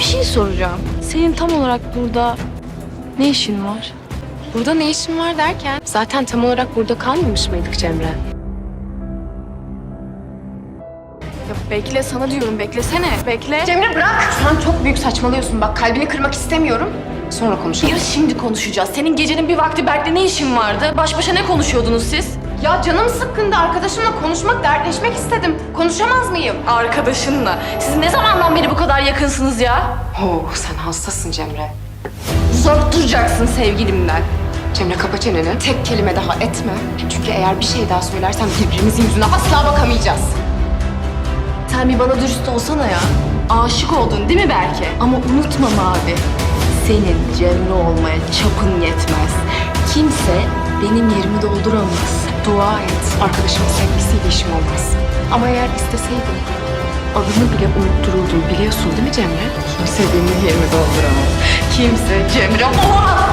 Bir şey soracağım. Senin tam olarak burada ne işin var? Burada ne işin var derken zaten tam olarak burada kalmamış mıydık Cemre? Ya bekle sana diyorum beklesene. Bekle. Cemre bırak! Şu an çok büyük saçmalıyorsun. Bak kalbini kırmak istemiyorum. Sonra konuşalım. Ya şimdi konuşacağız. Senin gecenin bir vakti Berk'le ne işin vardı? Baş başa ne konuşuyordunuz siz? Ya canım sıkkındı. Arkadaşımla konuşmak, dertleşmek istedim. Konuşamaz mıyım? Arkadaşınla. Siz ne zamandan beri bu kadar yakınsınız ya? Oh sen hastasın Cemre. Uzak duracaksın sevgilimden. Cemre kapa çeneni. Tek kelime daha etme. Çünkü eğer bir şey daha söylersen birbirimizin yüzüne asla bakamayacağız. Sen bir bana dürüst olsana ya. Aşık oldun değil mi Berke? Ama unutma abi. Senin Cemre olmaya çapın yetmez. Kimse benim yerimi dolduramaz. Dua et. Arkadaşımın sevgisiyle işim olmaz. Ama eğer isteseydim adını bile unuttururdum biliyorsun değil mi Cemre? Kimse benim yerimi dolduramaz. Kimse Cemre... Oha!